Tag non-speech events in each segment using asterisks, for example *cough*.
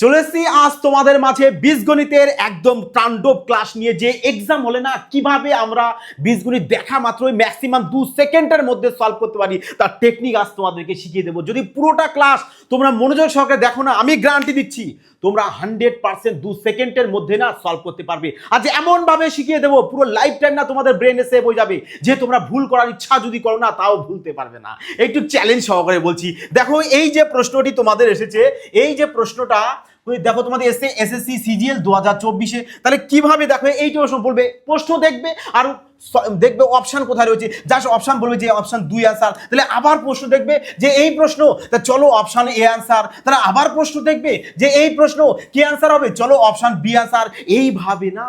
চলে এসছি। আজ তোমাদের মাঝে বীজগণিতের একদম তাণ্ডব ক্লাস নিয়ে। যে এক্সাম হলে না, কীভাবে আমরা বীজগণিত দেখা মাত্রই ম্যাক্সিমাম দু সেকেন্ডের মধ্যে সলভ করতে পারি, তার টেকনিক আজ তোমাদেরকে শিখিয়ে দেবো। যদি পুরোটা ক্লাস তোমরা মনোযোগ সহকারে দেখো না, আমি গ্যারান্টি দিচ্ছি, তোমরা হান্ড্রেড পার্সেন্ট দু সেকেন্ডের মধ্যে না সলভ করতে পারবে। আজ এমনভাবে শিখিয়ে দেবো, পুরো লাইফ টাইম না তোমাদের ব্রেনে সেভ হয়ে যাবে, যে তোমরা ভুল করার ইচ্ছা যদি করো না, তাও ভুলতে পারবে না। একটু চ্যালেঞ্জ সহকারে বলছি। দেখো, এই যে প্রশ্নটি তোমাদের এসেছে, এই যে প্রশ্নটা দেখো তোমাদের এসে এসএসসি, সিজিএল দু হাজার চব্বিশে। তাহলে কীভাবে দেখো এইটা প্রশ্ন বলবে, প্রশ্ন দেখবে আর দেখবে অপশান কোথায় রয়েছে। জাস্ট অপশান বলবে যে অপশান দুই আনসার তাহলে আবার প্রশ্ন দেখবে যে এই প্রশ্ন, তা চলো অপশান এ আনসার তাহলে আবার প্রশ্ন দেখবে যে এই প্রশ্ন কি আনসার হবে? চলো অপশান বি আনসার এইভাবে না,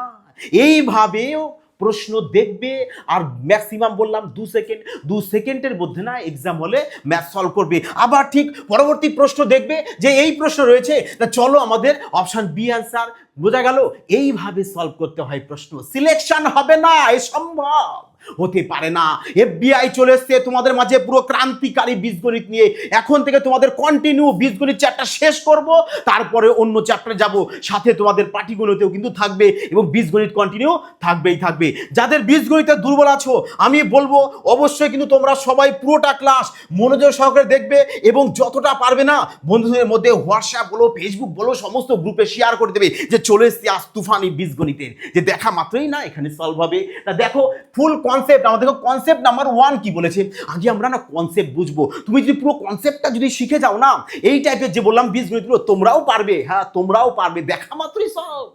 এইভাবেও প্রশ্ন দেখবে। আর ম্যাক্সিমাম বললাম দু সেকেন্ড দু সেকেন্ডের মধ্যে না এক্সাম হলে ম্যাথ সলভ করবে। আবার ঠিক পরবর্তী প্রশ্ন দেখবে যে এই প্রশ্ন রয়েছে, তা চলো আমাদের অপশান বি অ্যান্সার বোঝা গেল? এইভাবে সলভ করতে হয় প্রশ্ন। সিলেকশন হবে না, এ সম্ভব। হতে পারে না। এফবিআই চলে এসছে, তোমাদের মাঝে পুরো ক্রান্তিকারী বীজগণিত নিয়ে। এখন থেকে তোমাদের কন্টিনিউ বীজগণিত চ্যাপ্টার শেষ করব, তারপরে অন্য চ্যাপ্টারে যাব। সাথে তোমাদের পাটিগণিতেও কিন্তু থাকবে এবং বীজগণিত কন্টিনিউ থাকবেই থাকবে। যাদের বীজগণিতে দুর্বল আছো, আমি বলব, অবশ্যই কিন্তু তোমরা সবাই পুরোটা ক্লাস মনোযোগ সহকারে দেখবে এবং যতটা পারবে না, বন্ধুদের মধ্যে হোয়াটসঅ্যাপ বলো ফেসবুক বলো, সমস্ত গ্রুপে শেয়ার করে দেবে যে চলে এসছি আজ তুফানি বীজগণিতের। যে দেখা মাত্রই না, এখানে সলভ হবে। তা দেখো ফুল কনসেপ্ট আমাদের কনসেপ্ট নাম্বার ওয়ান কি বলেছে? আগে আমরা না কনসেপ্ট বুঝব। তুমি যদি পুরো কনসেপ্টটা যদি শিখে যাও না, এই টাইপের যে বললাম বীজগণিতগুলো তোমরাও পারবে। হ্যাঁ তোমরাও পারবে। দেখা মাত্রই সব।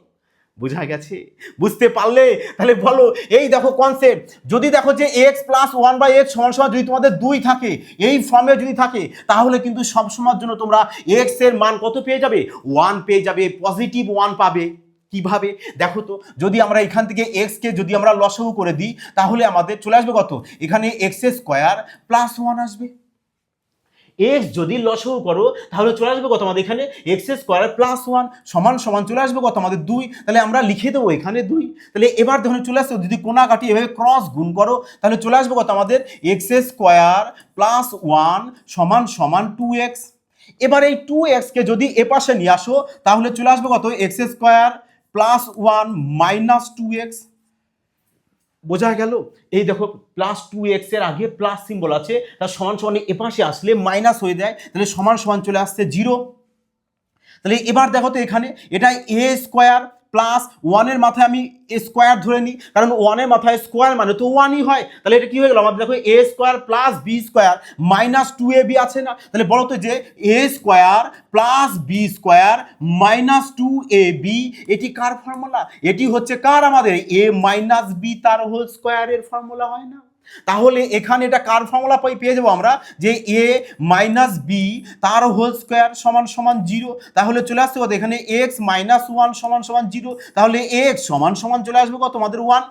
বোঝা গেছে? বুঝতে পারলে? তাহলে বলো, এই দেখো কনসেপ্ট যদি দেখো যে x plus one by x সমান সমান যদি তোমাদের দুই থাকে, এই ফর্মে যদি থাকে, তাহলে কিন্তু সব সময়ের জন্য তোমরা এক্সের মান কত পেয়ে যাবে? ওয়ান পেয়ে যাবে। পজিটিভ ওয়ান পাবে। কীভাবে? দেখো তো, যদি আমরা এখান থেকে এক্স কে যদি আমরা লসাগু করে দিই, তাহলে আমাদের চলে আসবে কত? এখানে এক্স স্কোয়ার প্লাস ওয়ান আসবে। এক্স যদি লসও করো, তাহলে চলে আসবে কত আমাদের এখানে? এক্স স্কোয়ার প্লাস ওয়ান সমান সমান চলে আসবে কত আমাদের দুই? তাহলে আমরা লিখে দেবো এখানে দুই। তাহলে এবার দেখুন, চলে আসছে, যদি কোনা কাটি এভাবে ক্রস গুণ করো, তাহলে চলে আসবে কত আমাদের? এক্স স্কোয়ার প্লাস ওয়ান সমান সমান টু এক্স এবার এই টু এক্সকে যদি এপাশে নিয়ে আসো, তাহলে চলে আসবে কত? X square plus one minus two x বোঝা গেল? এই দেখো প্লাস টু এক্সের আগে প্লাস সিম্বল আছে তার সমান সমান এপাশে আসলে মাইনাস হয়ে যায়, তাহলে সমান সমান চলে আসছে জিরো তাহলে এবার দেখো তো এখানে, এটা এ স্কোয়ার প্লাস ওয়ানের মাথায় আমি স্কোয়ার ধরে নিই। কারণ ওয়ানের মাথায় স্কোয়ার মানে তো ওয়ানই হয়। তাহলে এটা কি হয়ে গেল? আমাদের দেখো a square plus b square minus two a b আছে না? তাহলে বলো তো যে a square plus b square minus two a b এটি কার ফর্মুলা এটি হচ্ছে কার আমাদের? এ মাইনাস বি তার হোল স্কোয়ারের ফর্মুলা হয় না। তাহলে এখানে এটা কার ফর্মুলা পাই পেয়ে যাব আমরা, যে এ মাইনাস বি তার হোল স্কোয়ার সমান সমান জিরো তাহলে চলে আসছে কত? এখানে এক্স মাইনাস ওয়ান সমান সমান জিরো তাহলে এক্স সমান সমান চলে আসবে কত? আমাদের ওয়ান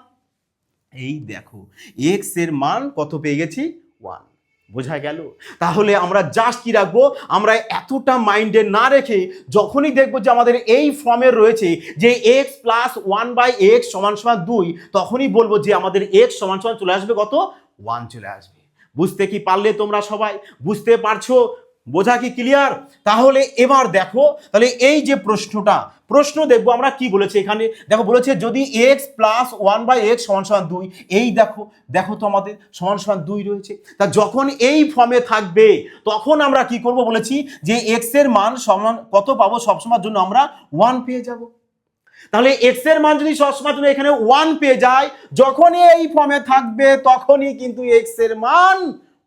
এই দেখো এক্সের মান কত পেয়ে গেছি? ওয়ান বোঝা গেল? তাহলে আমরা জাস্ট কি রাখব? আমরা এতটা মাইন্ডে না রেখে যখনই দেখব যে আমাদের এই ফর্মে রয়েছে যে x plus one by x সমান সমান দুই, তখনই বলব যে আমাদের এক্স সমান সমান চলে আসবে কত? ওয়ান চলে আসবে। বুঝতে কি পারলে তোমরা সবাই? বুঝতে পারছ? বোঝা কি ক্লিয়ার তাহলে এবার দেখো, তাহলে এই যে প্রশ্নটা, প্রশ্ন দেখব আমরা কি বলেছে এখানে? দেখো, বলেছে যদি x plus one by x সমান সমান দুই, এই দেখো দেখো তো আমাদের সমান সমান দুই রয়েছে। তা যখন এই ফর্মে থাকবে, তখন আমরা কি করব বলেছি যে এক্সের মান সমান, কত পাবো সবসময়ের জন্য আমরা ওয়ান পেয়ে যাব। তাহলে এক্সের মান যদি সবসময়ের জন্য এখানে ওয়ান পেয়ে যায়, যখনই এই ফর্মে থাকবে, তখনই কিন্তু এক্সের মান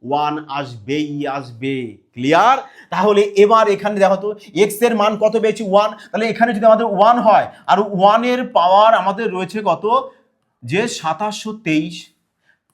ওয়ান আসবেই আসবে। ক্লিয়ার তাহলে এবার এখানে দেখো তো এক্সের মান কত পেয়েছি? ওয়ান তাহলে এখানে যদি আমাদের ওয়ান হয়, আর ওয়ানের পাওয়ার আমাদের রয়েছে কত? যে সাতাশশো তেইশ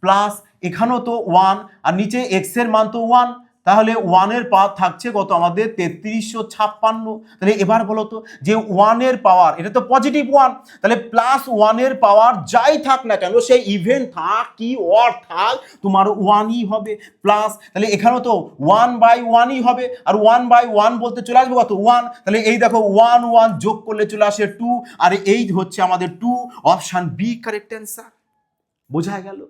প্লাস এখানেও তো ওয়ান আর নিচে এক্সের মান তো ওয়ান তাহলে ওয়ানের পাওয়ার থাকছে কত আমাদের তেত্রিশশো ছাপ্পান্ন। তাহলে এবার বলো তো, যে ওয়ানের পাওয়ার এটা তো পজিটিভ ওয়ান তাহলে প্লাস ওয়ানের পাওয়ার যাই থাক না কেন, সেই ইভেন্ট থাক কি অর থাক, তোমার ওয়ানই হবে প্লাস তাহলে এখানেও তো ওয়ান বাই ওয়ানই হবে, আর ওয়ান বাই ওয়ান বলতে চলে আসবে কত? ওয়ান তাহলে এই দেখো ওয়ান ওয়ান যোগ করলে চলে আসে টু আর এই হচ্ছে আমাদের two option b correct answer বোঝা গেল?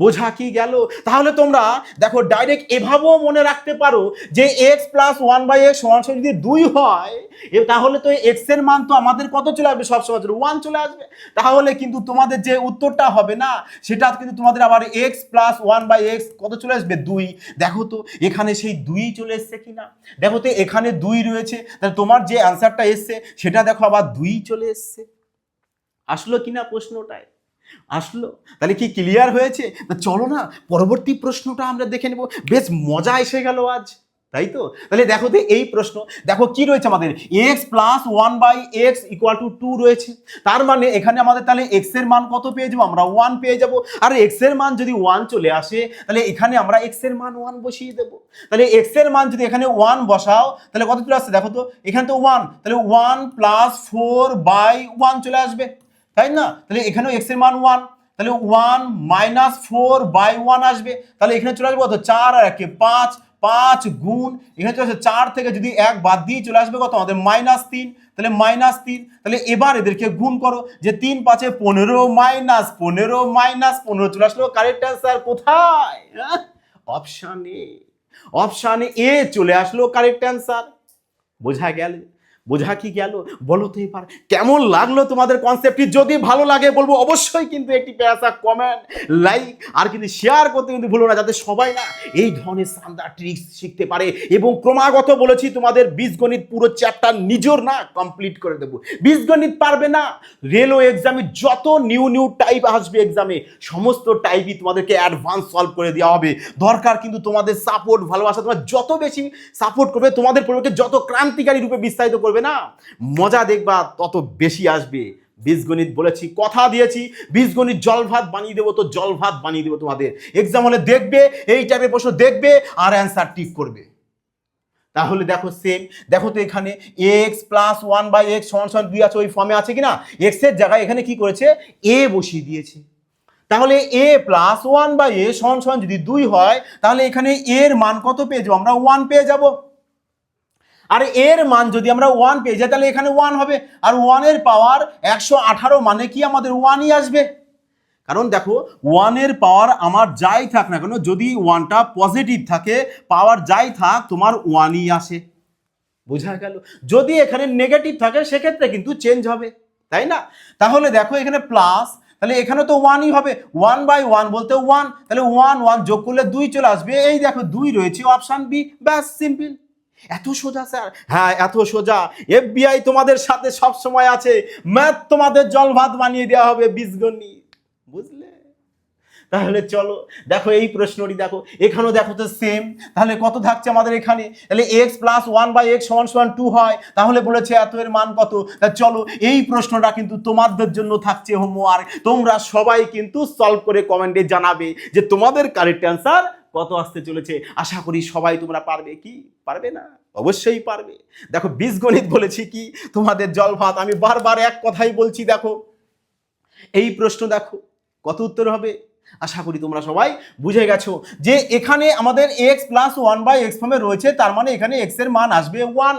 বোঝা কি গেল? তাহলে তোমরা দেখো ডাইরেক্ট এভাবেও মনে রাখতে পারো যে x plus one by x সমান যদি দুই হয় তাহলে তো এক্সের মান তো আমাদের কত চলে আসবে? সব সময় ওয়ান চলে আসবে। তাহলে কিন্তু তোমাদের যে উত্তরটা হবে না, সেটা কিন্তু তোমাদের আবার x plus one by x কত চলে আসবে? দুই। দেখো তো, এখানে সেই দুই চলে এসছে কিনা? দেখো তো, এখানে দুই রয়েছে। তাহলে তোমার যে অ্যান্সারটা এসছে, সেটা দেখো আবার দুই চলে এসছে। আসলো কিনা প্রশ্নটায়? আসলো। তাহলে কি ক্লিয়ার হয়েছে? না, চলো না, পরবর্তী প্রশ্নটা আমরা দেখে নেব। বেশ মজা এসে গেল আজ, তাই তো? তাহলে দেখো তো এই প্রশ্ন। দেখো কি রয়েছে আমাদের। X plus one by x equal to two রয়েছে। তার মানে এখানে আমাদের তাহলে এক্সের মান কত পেয়ে যাব? আমরা ওয়ান পেয়ে যাব। আর এক্সের মান যদি ওয়ান চলে আসে, তাহলে এখানে আমরা এক্সের মান ওয়ান বসিয়ে দেবো। তাহলে এক্সের মান যদি এখানে ওয়ান বসাও, তাহলে কত চলে আসছে? দেখো তো, এখানে তো ওয়ান তাহলে one plus four by one চলে আসবে। তাই না? তাহলে এখানেও এক্সের মান ওয়ান তাহলে one minus four by one আসবে। তাহলে এখানে চলে আসবে কত? চার আর একে পাঁচ পাঁচ গুণ, এখানে চলে আসবে চার থেকে যদি এক বাদ দিয়ে চলে আসবে কত? আমাদের মাইনাস তিন। তাহলে মাইনাস তিন। তাহলে এবার এদেরকে গুণ করো যে তিন পাঁচে পনেরো মাইনাস পনেরো মাইনাস পনেরো চলে আসলো। কারেক্ট অ্যান্সার কোথায়? অপশান এ অপশান এ চলে আসলো কারেক্ট অ্যান্সার বোঝা গেল? বোঝা কি গেল? বলো তো এবার, কেমন লাগল তোমাদের কনসেপ্টটি যদি ভালো লাগে বলব অবশ্যই কিন্তু একটি প্যাসা কমেন্ট লাইক আর কিন্তু শেয়ার করতে কিন্তু ভুলো না, যাতে সবাই না এই ধরনের শানদার ট্রিক্স শিখতে পারে। এবং ক্রমাগত বলেছি, তোমাদের বীজগণিত পুরো চ্যাপ্টার নিজের না কমপ্লিট করে দেবো। বীজগণিত পারবে না রেলওয়ে এক্সামে যত নিউ নিউ টাইপ আসবে এক্সামে সমস্ত টাইপই তোমাদেরকে অ্যাডভান্স সলভ করে দেওয়া হবে। দরকার কিন্তু তোমাদের সাপোর্ট ভালোবাসা, তোমার যত বেশি সাপোর্ট করবে, তোমাদের পরিবারকে যত ক্রান্তিকারী রূপে বিস্তারিত করবে না? মজা দেখবা তত বেশি আসবে। বীজগণিত বলেছি, কথা দিয়েছি, বীজগণিত জল ভাত বানিয়ে দেবো তো জল ভাত বানিয়ে দেবো তোমাদের। এক্সাম হলে দেখবে, এই টাইপের প্রশ্ন দেখবে আর অ্যান্সার টিক করবে। তাহলে দেখো সেম দেখো তো এখানে x plus one by x সমান সমান দুই আছে, ওই ফর্মে আছে কি না এক্সের জায়গায় এখানে কি করেছে? এ বসিয়ে দিয়েছে। তাহলে a plus one by a সমান সমান যদি দুই হয়, তাহলে এখানে এর মান কত পেয়ে যাব? আমরা ওয়ান পেয়ে যাব। আর এর মান যদি আমরা ওয়ান পেয়ে যাই, তাহলে এখানে ওয়ান হবে। আর ওয়ানের পাওয়ার একশো আঠারো মানে কি? আমাদের ওয়ানই আসবে। কারণ দেখো ওয়ানের পাওয়ার আমার যাই থাক না কেন, যদি ওয়ানটা পজিটিভ থাকে পাওয়ার যাই থাক, তোমার ওয়ানই আসে। বোঝা গেল? যদি এখানে নেগেটিভ থাকে, সেক্ষেত্রে কিন্তু চেঞ্জ হবে। তাই না? তাহলে দেখো, এখানে প্লাস তাহলে এখানে তো ওয়ানই হবে। ওয়ান বাই ওয়ান বলতে ওয়ান তাহলে ওয়ান ওয়ান যোগ করলে দুই চলে আসবে। এই দেখো, দুই রয়েছে অপশান বি ব্যাস সিম্পল এত সোজা, স্যার? হ্যাঁ এত সোজা। এফবিআই তোমাদের সাথে সব সময় আছে। ম্যাথ তোমাদের জল ভাত বানিয়ে দেওয়া হবে, বীজগণিত। বুঝলে? তাহলে চলো, দেখো এই প্রশ্নটি দেখো। এখানেও দেখো তো সেম তাহলে কত থাকছে আমাদের এখানে? তাহলে x plus one by x সমান সমান টু হয়। তাহলে বলেছে এত এর মান কত? তা চলো, এই প্রশ্নটা কিন্তু তোমাদের জন্য থাকছে হোমওয়ার্ক তোমরা সবাই কিন্তু সলভ করে কমেন্টে জানাবে যে তোমাদের কারেক্ট অ্যান্সার কত আসতে চলেছে, আশা করি সবাই তোমরা পারবে। কি? পারবে না? অবশ্যই পারবে। দেখো, বীজগণিত বলেছি কি, তোমাদের জল ভাত, আমি বারবার এক কথাই বলছি, দেখো। এই প্রশ্ন দেখো, কত উত্তর হবে? আশা করি তোমরা সবাই বুঝে গেছো যে এখানে আমাদের x plus one by x ফর্মে রয়েছে, তার মানে এখানে এক্সের মান আসবে ওয়ান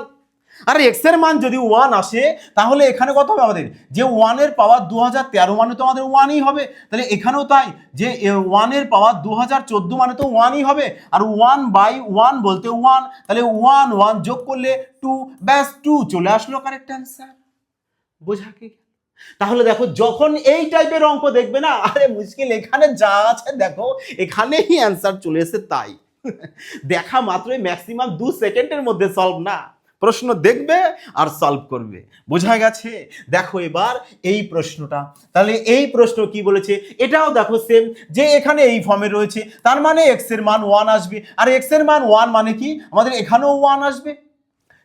আর এক্সের মান যদি ওয়ান আসে, তাহলে এখানে কত হবে আমাদের? যে ওয়ানের পাওয়ার দু হাজার তেরো মানে তো আমাদের ওয়ানই হবে। তাহলে এখানেও তাই, যে ওয়ানের পাওয়ার দু হাজার চোদ্দ মানে তো ওয়ানই হবে। আর ওয়ান বাই ওয়ান বলতে ওয়ান তাহলে ওয়ান ওয়ান যোগ করলে টু ব্যাস টু চলে আসলো কারেক্ট অ্যান্সার বোঝা কি? তাহলে দেখো, যখন এই টাইপের অঙ্ক দেখবে না, আরে মুশকিল, এখানে যা আছে দেখো, এখানেই অ্যান্সার চলে এসে তাই। *laughs* দেখা মাত্রই ম্যাক্সিমাম দু সেকেন্ডের মধ্যে সলভ না। প্রশ্ন দেখবে আর সলভ করবে। বোঝা গেছে? দেখো এবার এই প্রশ্নটা। তাহলে এই প্রশ্ন কি বলেছে? এটাও দেখো সেম যে এখানে এই ফর্মে রয়েছে, তার মানে এক্সের মান ওয়ান আসবে। আর এক্সের মান ওয়ান মানে কি? আমাদের এখানেও ওয়ান আসবে।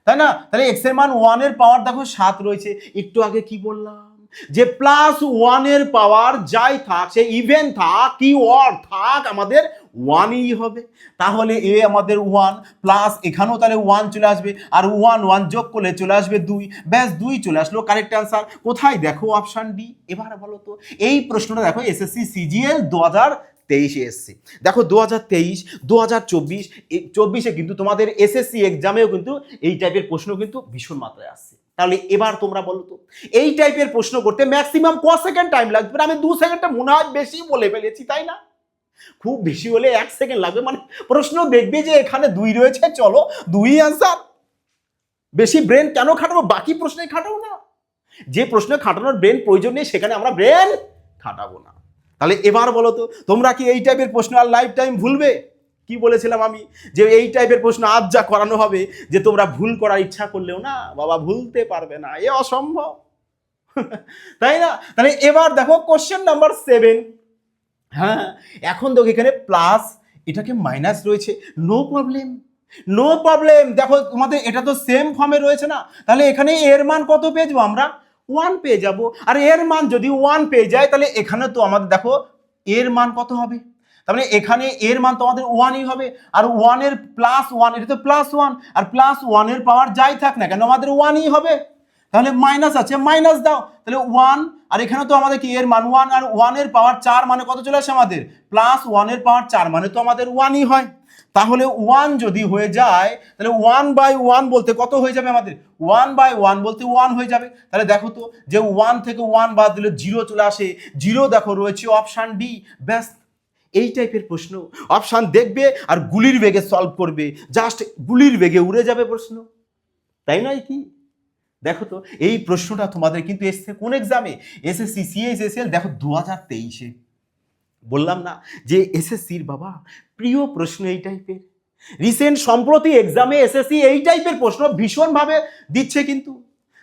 তাই না? তাহলে এক্সের মান ওয়ানের পাওয়ার দেখো সাত রয়েছে। একটু আগে কি বললাম? যে প্লাস ওয়ানের পাওয়ার যাই থাক, সে ইভেন থাক কি ওয়ার থাক আমাদের ওয়ানই হবে। তাহলে এ আমাদের ওয়ান প্লাস এখানেও তাহলে ওয়ান চলে আসবে। আর ওয়ান ওয়ান যোগ করলে চলে আসবে দুই। ব্যাস দুই চলে আসলো। কারেক্ট অ্যান্সার কোথায়? দেখো অপশান ডি এবার বলো তো, এই প্রশ্নটা দেখো এসএসসি সিজিএল দু হাজার তেইশে এসছে। দেখো দু হাজার তেইশ, দু হাজার চব্বিশ চব্বিশে কিন্তু তোমাদের এসএসসি এক্সামেও কিন্তু এই টাইপের প্রশ্ন কিন্তু ভীষণ মাত্রায় আসছে। তাহলে এবার তোমরা বলো তো, এই টাইপের প্রশ্ন করতে ম্যাক্সিমাম ক সেকেন্ড টাইম লাগবে? আমি দু সেকেন্ডটা মনে হয় বেশি বলে ফেলেছি, তাই না? খুব বেশি হলে এক সেকেন্ড লাগবে। মানে প্রশ্ন দেখবে যে এখানে দুই রয়েছে, চলো দুই অ্যান্সার বেশি ব্রেন কেন খাটাবো? বাকি প্রশ্নে খাটাবো না। যে প্রশ্নে খাটানোর ব্রেন প্রয়োজন নেই, সেখানে আমরা ব্রেন খাটাবো না। তাহলে এবার বলো তো, তোমরা কি এই টাইপের প্রশ্ন আর লাইফ টাইম ভুলবে? কি বলেছিলাম আমি? যে এই টাইপের প্রশ্ন আজ যা করানো হবে, যে তোমরা ভুল করার ইচ্ছা করলেও না, বাবা ভুলতে পারবে না। এ অসম্ভব। *laughs* তাই না? তাহলে এবার দেখো কোশ্চেন নাম্বার সেভেন হ্যাঁ এখন দেখো এখানে প্লাস এটাকে মাইনাস রয়েছে। নো প্রবলেম নো প্রবলেম দেখো তোমাদের এটা তো সেম ফর্মে রয়েছে না? তাহলে এখানে এর মান কত পেয়ে যাব আমরা? ওয়ান পেয়ে যাব। আর এর মান যদি ওয়ান পেয়ে যায়, তাহলে এখানে তো আমাদের দেখো এর মান কত হবে? তার মানে এখানে এর মান তো আমাদের ওয়ানই হবে। আর ওয়ানের প্লাস ওয়ান এটা তো প্লাস ওয়ান আর প্লাস ওয়ানের পাওয়ার যাই থাক না কেন, আমাদের ওয়ানই হবে। তাহলে মাইনাস আছে মাইনাস দাও। তাহলে ওয়ান আর এখানে তো আমাদের কি, এর মান ওয়ান আর ওয়ানের পাওয়ার চার মানে কত চলে আসে আমাদের? প্লাস ওয়ানের পাওয়ার চার মানে তো আমাদের ওয়ানই হয়। তাহলে ওয়ান যদি হয়ে যায়, তাহলে ওয়ান বাই ওয়ান বলতে কত হয়ে যাবে আমাদের? ওয়ান বাই ওয়ান বলতে ওয়ান হয়ে যাবে। তাহলে দেখো তো, যে ওয়ান থেকে ওয়ান বাদ দিলে জিরো চলে আসে। জিরো দেখো রয়েছে অপশান ডি ব্যাস। এই টাইপের প্রশ্ন। অপশান দেখবে আর গুলির বেগে সলভ করবে। জাস্ট গুলির বেগে উড়ে যাবে প্রশ্ন। তাই নয় কি? দেখো তো, এই প্রশ্নটা তোমাদের কিন্তু এসছে কোন এক্সামে এসএসসি সিএসএসএল দেখো দু হাজার তেইশে। বললাম না যে এসএসসির বাবা, প্রিয় প্রশ্ন এই টাইপের রিসেন্ট সম্প্রতি এক্সামে এসএসসি এই টাইপের প্রশ্ন ভীষণভাবে দিচ্ছে কিন্তু।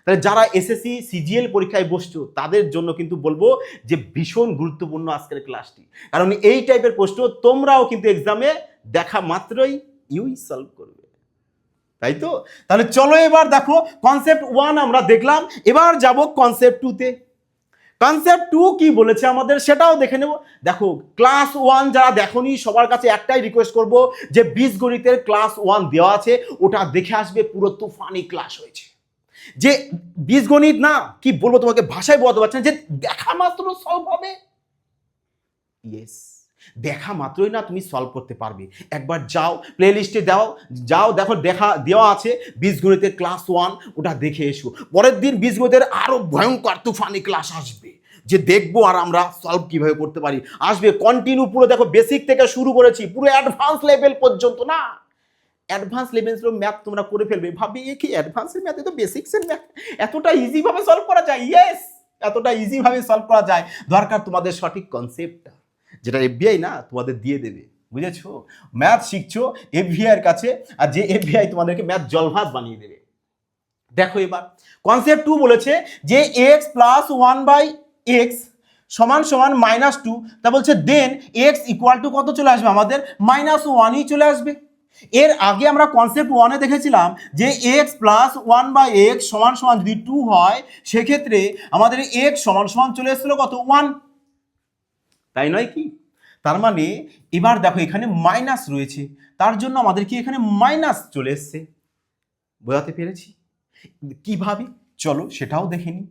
তাহলে যারা এসএসসি সিজিএল পরীক্ষায় বসছো, তাদের জন্য কিন্তু বলব যে ভীষণ গুরুত্বপূর্ণ আজকের ক্লাসটি কারণ এই টাইপের প্রশ্ন তোমরাও কিন্তু এক্সামে দেখা মাত্রই ইউই সলভ করবে। তাই তো? তাহলে চলো এবার দেখো কনসেপ্ট ওয়ান আমরা দেখলাম, এবার যাব কনসেপ্ট টুতে কনসেপ্ট টু কি বলেছে আমাদের সেটাও দেখে নেব। দেখো ক্লাস ওয়ান যারা দেখোনি, সবার কাছে একটাই রিকোয়েস্ট করব যে বীজগণিতের ক্লাস ওয়ান দেওয়া আছে, ওটা দেখে আসবে, পুরো তুফানি ক্লাস হয়েছে। যে বীজগণিত না, কি বলব তোমাকে, ভাষায় বলতে পারছি না, যে দেখা মাত্র সলভ হবে। ইয়েস দেখা মাত্রই না তুমি সলভ করতে পারবে। একবার যাও প্লে লিস্টে দাও, যাও, দেখো দেখা দেওয়া আছে, বীজগণিতের ক্লাস ওয়ান ওটা দেখে এসো। পরের দিন বীজগণিতের আরও ভয়ঙ্কর তুফানি ক্লাস আসবে, যে দেখব আর আমরা সলভ কীভাবে করতে পারি। আসবে কন্টিনিউ পুরো, দেখো বেসিক থেকে শুরু করেছি, পুরো অ্যাডভান্স লেভেল পর্যন্ত না। অ্যাডভান্স লেভেলের ম্যাথ তোমরা করে ফেলবে। ভাবি এ কি অ্যাডভান্সের ম্যাথ তো বেসিক্সের ম্যাথ এতটা ইজিভাবে সলভ করা যায়? ইয়েস এতটা ইজিভাবে সলভ করা যায়। দরকার তোমাদের সঠিক কনসেপ্টটা যেটা এফবিআই না, তোমাদের দিয়ে দেবে। বুঝেছ? ম্যাথ শিখছো এফবিআই এর কাছে, আর যে এফবিআই তোমাদেরকে ম্যাথ জলভাত বানিয়ে দেবে। দেখো এবার কনসেপ্ট টু বলেছে যে x plus one by x সমান সমান মাইনাস টু তা বলছে দেন এক্স ইকুয়াল টু কত চলে আসবে আমাদের? মাইনাস ওয়ানই চলে আসবে। এর আগে আমরা কনসেপ্ট ওয়ানে দেখেছিলাম যে x plus one by x সমান সমান যদি টু হয়, সেক্ষেত্রে আমাদের এক্স সমান সমান চলে এসেছিল কত? ওয়ান তাই নয় কি? তার মানে এবার দেখো এখানে মাইনাস রয়েছে। তার জন্য আমাদের কি এখানে মাইনাস চলে এসছে? বোঝাতে পেরেছি? কীভাবে? চলো সেটাও দেখে নিই।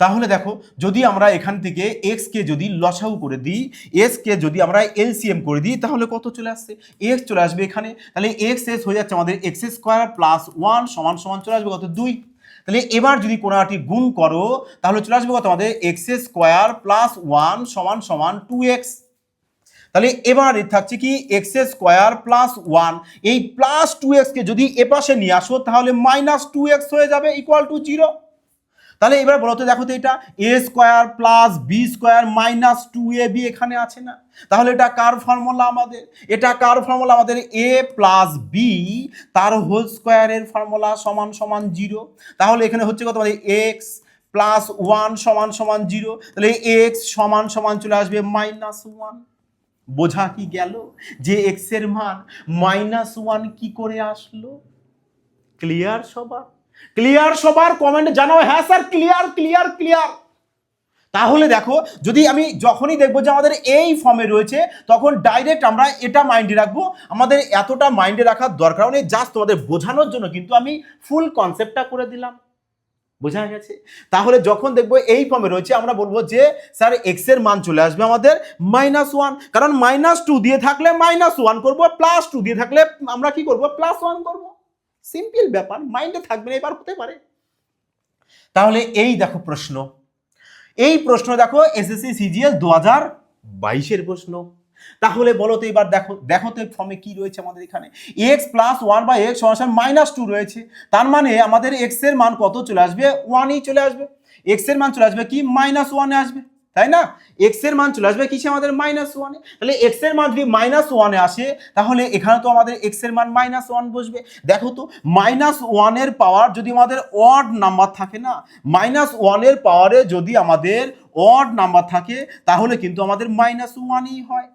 তাহলে দেখো, যদি আমরা এখান থেকে এক্স কে যদি লসাউ করে দিই এক্স কে যদি আমরা এলসিএম করে দিই, তাহলে কত চলে আসছে? এক্স চলে আসবে এখানে। তাহলে এক্স এস হয়ে যাচ্ছে আমাদের এক্স স্কোয়ার প্লাস ওয়ান সমান সমান চলে আসবে কত? দুই। তাহলে এবার যদি কোনাটি গুণ করো, তাহলে চলে আসবে কত আমাদের এক্স স্কোয়ার প্লাস ওয়ান সমান সমান টু এক্স তাহলে এবার থাকছে কি এক্স স্কোয়ার প্লাস ওয়ান এই প্লাস টু এক্সকে যদি এপাশে নিয়ে আসো, তাহলে মাইনাস টু এক্স হয়ে যাবে ইকুয়াল টু জিরো তাহলে এবার বলো তো দেখো তো এটা a square plus b square minus two a b এখানে আছে না? তাহলে এটা কার ফর্মুলা আমাদের? এটা কার ফর্মুলা আমাদের? এ প্লাস বি তার হোল স্কোয়ারের ফর্মুলা সমান সমান জিরো তাহলে এখানে হচ্ছে কত আমাদের এক্স প্লাস ওয়ান সমান সমান জিরো তাহলে এক্স সমান সমান চলে আসবে মাইনাস ওয়ান বোঝা কি গেল যে এক্সের মান মাইনাস ওয়ান কি করে আসলো? ক্লিয়ার সবার? ক্লিয়ার সবার কমেন্টে জানাও। হ্যাঁ স্যার ক্লিয়ার ক্লিয়ার ক্লিয়ার তাহলে দেখো, যদি আমি যখনই দেখব যে আমাদের এই ফর্মে রয়েছে, তখন ডাইরেক্ট আমরা এটা মাইন্ডে রাখব। আমাদের এতটা মাইন্ডে রাখার দরকার নেই জাস্ট তোমাদের বোঝানোর জন্য কিন্তু আমি ফুল কনসেপ্টটা করে দিলাম। বোঝা গেছে? তাহলে যখন দেখব এই ফর্মে রয়েছে, আমরা বলব যে স্যার এক্সের মান চলে আসবে আমাদের মাইনাস ওয়ান কারণ মাইনাস টু দিয়ে থাকলে মাইনাস ওয়ান করব প্লাস টু দিয়ে থাকলে আমরা কি করব? প্লাস ওয়ান করব। সিম্পল ব্যাপার মাইন্ডে থাকবে না, এবার হতে পারে। তাহলে এই দেখো প্রশ্ন। এই প্রশ্ন দেখো এসএসসি সিজিএল দু হাজার বাইশের প্রশ্ন। তাহলে বলো তো এবার দেখো দেখো তো ফর্মে কি রয়েছে আমাদের এখানে। X plus one by x সমান মাইনাস টু রয়েছে। তার মানে আমাদের এক্সের মান কত চলে আসবে? ওয়ানই চলে আসবে। এক্সের মান চলে আসবে কি? মাইনাস ওয়ানে আসবে। তাই না? এক্সের মান চলে আসবে কিসে আমাদের মাইনাস ওয়ানে তাহলে এক্সের মান যদি মাইনাস ওয়ানে আসে, তাহলে এখানে তো আমাদের এক্সের মান মাইনাস ওয়ান বসবে। দেখো তো মাইনাস ওয়ানের পাওয়ার যদি আমাদের অড নাম্বার থাকে না মাইনাস ওয়ানের পাওয়ারে যদি আমাদের অড নাম্বার থাকে, তাহলে কিন্তু আমাদের মাইনাস ওয়ানই হয়।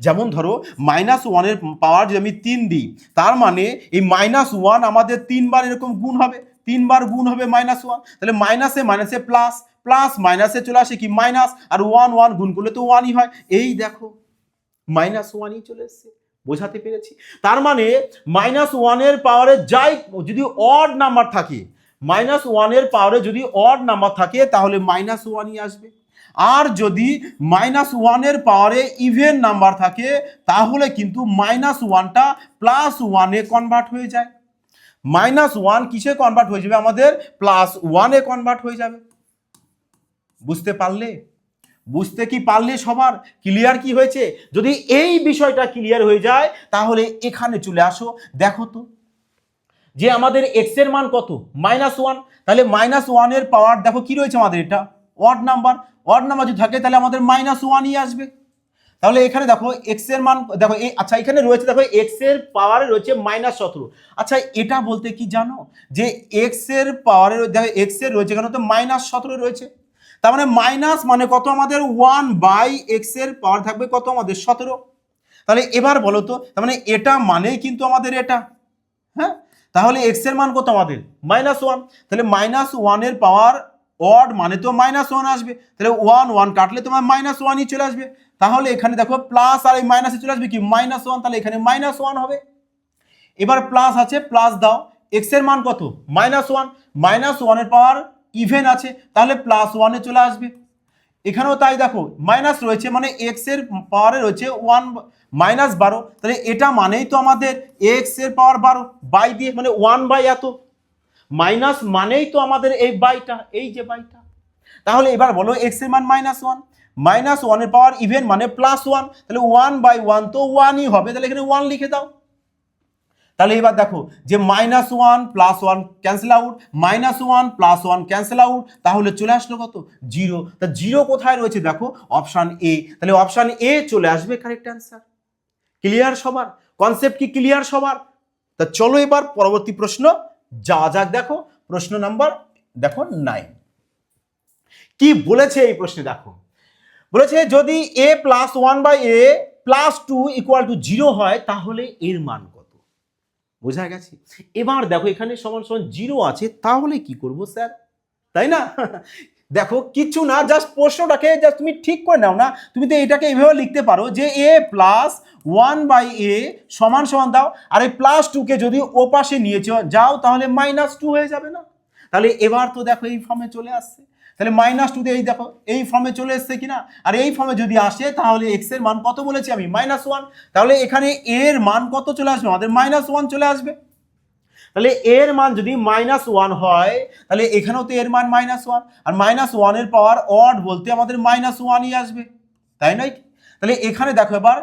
যেমন ধরো মাইনাস ওয়ানের পাওয়ার যদি আমি তিন দিই, তার মানে এই মাইনাস ওয়ান আমাদের তিনবার এরকম গুণ হবে। তিনবার গুণ হবে মাইনাস ওয়ান তাহলে মাইনাসে মাইনাসে প্লাস প্লাস মাইনাসে চলে আসে কি মাইনাস আর ওয়ান ওয়ান গুণ করলে তো ওয়ানই হয়। এই দেখো মাইনাস ওয়ানই চলে এসছে। বোঝাতে পেরেছি? তার মানে মাইনাস ওয়ানের পাওয়ারে যাই, যদি অড নাম্বার থাকে মাইনাস ওয়ানের পাওয়ারে যদি অড নাম্বার থাকে, তাহলে মাইনাস ওয়ানই আসবে। আর যদি মাইনাস ওয়ানের পাওয়ারে ইভেন নাম্বার থাকে, তাহলে কিন্তু মাইনাস ওয়ানটা প্লাস ওয়ানে কনভার্ট হয়ে যায়। মাইনাস ওয়ান কিসে কনভার্ট হয়ে যাবে? আমাদের প্লাস ওয়ানে কনভার্ট হয়ে যাবে। বুঝতে পারলে? বুঝতে কি পারলে সবার? ক্লিয়ার কি হয়েছে? যদি এই বিষয়টা ক্লিয়ার হয়ে যায়, তাহলে এখানে চলে আসো। দেখো তো, যে আমাদের এক্সের মান কত? মাইনাস ওয়ান তাহলে মাইনাস ওয়ানের পাওয়ার দেখো কি রয়েছে আমাদের এটা? ওয়ার্ড নাম্বার ওয়ার্ড নাম্বার যদি থাকে, তাহলে আমাদের মাইনাস ওয়ানই আসবে। তাহলে এখানে দেখো এক্সের মান, দেখো, এই আচ্ছা এখানে রয়েছে, দেখো এক্সের পাওয়ারে রয়েছে মাইনাস সতেরো। আচ্ছা এটা বলতে কি জানো? যে এক্সের পাওয়ারে দেখো এক্সের রয়েছে, এখানে তো মাইনাস সতেরো রয়েছে। তার মানে মাইনাস মানে কত আমাদের ওয়ান বাই এক্সের পাওয়ার থাকবে কত আমাদের সতেরো। তাহলে এবার বলো তো, তার মানে এটা মানেই কিন্তু আমাদের এটা হ্যাঁ? তাহলে এক্সের মান কত আমাদের? মাইনাস ওয়ান তাহলে মাইনাস ওয়ানের পাওয়ার অড মানে তো মাইনাস ওয়ান আসবে। তাহলে ওয়ান ওয়ান কাটলে তোমার মাইনাস ওয়ানই চলে আসবে। তাহলে এখানে দেখো প্লাস আর এই মাইনাসে চলে আসবে কি? মাইনাস ওয়ান তাহলে এখানে মাইনাস ওয়ান হবে। এবার প্লাস আছে প্লাস দাও। এক্সের মান কত? মাইনাস ওয়ান মাইনাস ওয়ানের পাওয়ার ইভেন আছে, তাহলে প্লাস ওয়ানে চলে আসবে। এখানেও তাই দেখো মাইনাস রয়েছে মানে এক্সের পাওয়ারে রয়েছে ওয়ান মাইনাস বারো। তাহলে এটা মানেই তো আমাদের এক্সের পাওয়ার বারো বাই দিয়ে মানে ওয়ান বাই এত। মাইনাস মানেই তো আমাদের এই বাইটা এই যে বাইটা তাহলে এবার বলো এক্সের মান মাইনাস ওয়ান মাইনাস ওয়ানের পাওয়ার ইভেন মানে প্লাস ওয়ান তাহলে ওয়ান বাই ওয়ান তো ওয়ানই হবে। তাহলে এখানে ওয়ান লিখে দাও। তাহলে এবার দেখো যে minus one plus one cancel out minus one plus one cancel out তাহলে চলে আসলো কত? জিরো তা জিরো কোথায় রয়েছে দেখো? অপশান এ তাহলে অপশান এ চলে আসবে কারেক্ট অ্যান্সার ক্লিয়ার সবার? কনসেপ্ট কি ক্লিয়ার সবার? তা চলো এবার পরবর্তী প্রশ্ন যা যাক দেখো। প্রশ্ন নাম্বার দেখো নাইন কি বলেছে এই প্রশ্নে দেখো? বলেছে যদি a plus one by a plus two equal to zero হয়, তাহলে এর মান কত? বোঝা গেছে। এবার দেখো এখানে সমান সমান জিরো আছে, তাহলে কি করব স্যার? তাই না? দেখো, কিছু না জাস্ট প্রশ্নটাকে জাস্ট তুমি ঠিক করে নাও না। তুমি তো এটাকে এইভাবে লিখতে পারো যে a plus one by a সমান সমান দাও, আর এই প্লাস টুকে যদি ও পাশে নিয়ে যাও তাহলে মাইনাস টু হয়ে যাবে না। তাহলে এবার তো দেখো এই ফর্মে চলে আসছে। তাহলে মাইনাস টুতে এই দেখো, এই ফর্মে চলে এসছে কিনা? আর এই ফর্মে যদি আসে, তাহলে এক্সের মান কত বলেছি আমি? মাইনাস ওয়ান তাহলে এখানে এর মান কত চলে আসবে? আমাদের মাইনাস ওয়ান চলে আসবে। তাহলে এর মান যদি মাইনাস ওয়ান হয়, তাহলে এখানেও তো এর মান মাইনাস ওয়ান আর মাইনাস ওয়ানের পাওয়ার অড বলতে আমাদের মাইনাস ওয়ানই আসবে। তাই নয় তাহলে এখানে দেখো এবার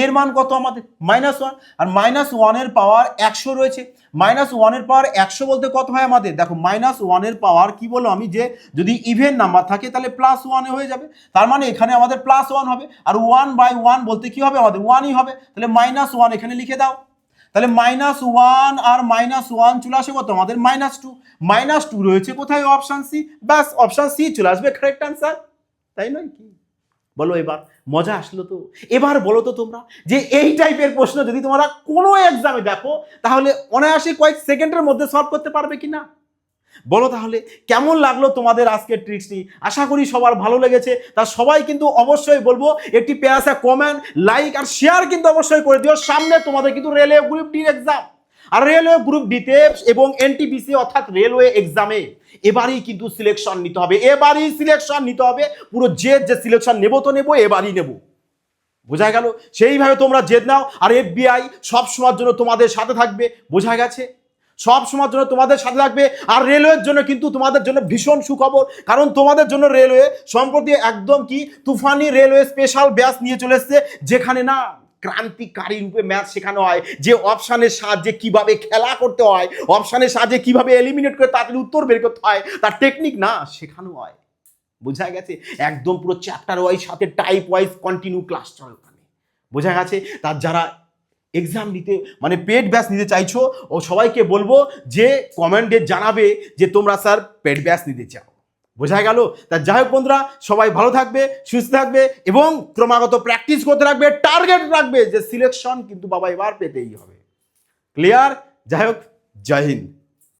এর মান কত আমাদের? মাইনাস ওয়ান আর মাইনাস ওয়ানের পাওয়ার একশো রয়েছে। মাইনাস ওয়ানের পাওয়ার একশো বলতে কত হয় আমাদের? দেখো মাইনাস ওয়ানের পাওয়ার কি বলো আমি যে, যদি ইভেন নাম্বার থাকে তাহলে প্লাস ওয়ানে হয়ে যাবে। তার মানে এখানে আমাদের প্লাস ওয়ান হবে। আর ওয়ান বাই ওয়ান বলতে কি হবে? আমাদের ওয়ানই হবে। তাহলে মাইনাস ওয়ান এখানে লিখে দাও। তাহলে মাইনাস ওয়ান আর মাইনাস ওয়ান চলে আসে কত? আমাদের মাইনাস টু মাইনাস টু রয়েছে কোথায়? অপশান সি ব্যাস অপশান সি চলে আসবে। কারেক্ট অ্যান্সার তাই নয় কি? বলো এবার, মজা আসলো তো? এবার বলো তো তোমরা যে এই টাইপের প্রশ্ন যদি তোমরা কোনো এক্সামে দেখো, তাহলে অনায়াসে কয়েক সেকেন্ডের মধ্যে সলভ করতে পারবে কি না বলো তাহলে, কেমন লাগল তোমাদের আজকের ট্রিক্সটি আশা করি সবার ভালো লেগেছে। তা সবাই কিন্তু অবশ্যই বলব, একটি পেয়াসা কমেন্ট লাইক আর শেয়ার কিন্তু অবশ্যই করে দিও। সামনে তোমাদের কিন্তু রেলওয়ে গ্রুপ ডির এক্সাম আর রেলওয়ে গ্রুপ ডিতে এবং এনটিপিসি অর্থাৎ রেলওয়ে এক্সামে এবারই কিন্তু সিলেকশন নিতে হবে। এবারই সিলেকশন নিতে হবে। পুরো যে যে সিলেকশন নেব তো নেব, এবারই নেব। বোঝা গেল? সেইভাবে তোমরা জেদ নাও। আর এফবিআই সব সময়ের জন্য তোমাদের সাথে থাকবে। বোঝা গেছে? সব সময়ের জন্য তোমাদের সাথে থাকবে। আর রেলওয়ের জন্য কিন্তু তোমাদের জন্য ভীষণ সুখবর। কারণ তোমাদের জন্য রেলওয়ে সম্প্রতি একদম কি? তুফানি রেলওয়ে স্পেশাল ব্যাস নিয়ে চলে এসছে। যেখানে না ক্রান্তিকারী রূপে ম্যাচ শেখানো হয়। যে অপশানের সাহায্যে কীভাবে খেলা করতে হয় অপশানের সাহায্যে কীভাবে এলিমিনেট করে তাড়াতাড়ি উত্তর বের করতে হয়, তার টেকনিক না, শেখানো হয়। বোঝা গেছে? একদম পুরো চ্যাপ্টার ওয়াইজ সাথে টাইপ ওয়াইজ কন্টিনিউ ক্লাস চলে ওখানে। বোঝা গেছে? তার যারা এক্সাম নিতে মানে পেড ব্যাচ নিতে চাইছো, ও সবাইকে বলব যে কমেন্টে জানাবে যে তোমরা স্যার পেড ব্যাচ নিতে চাও। বোঝা গেল? তা যাই হোক বন্ধুরা, সবাই ভালো থাকবে, সুস্থ থাকবে এবং ক্রমাগত প্র্যাকটিস করতে রাখবে টার্গেট রাখবে যে সিলেকশন কিন্তু বাবা এবার পেতেই হবে। ক্লিয়ার যাই হোক, জয় হিন্দ।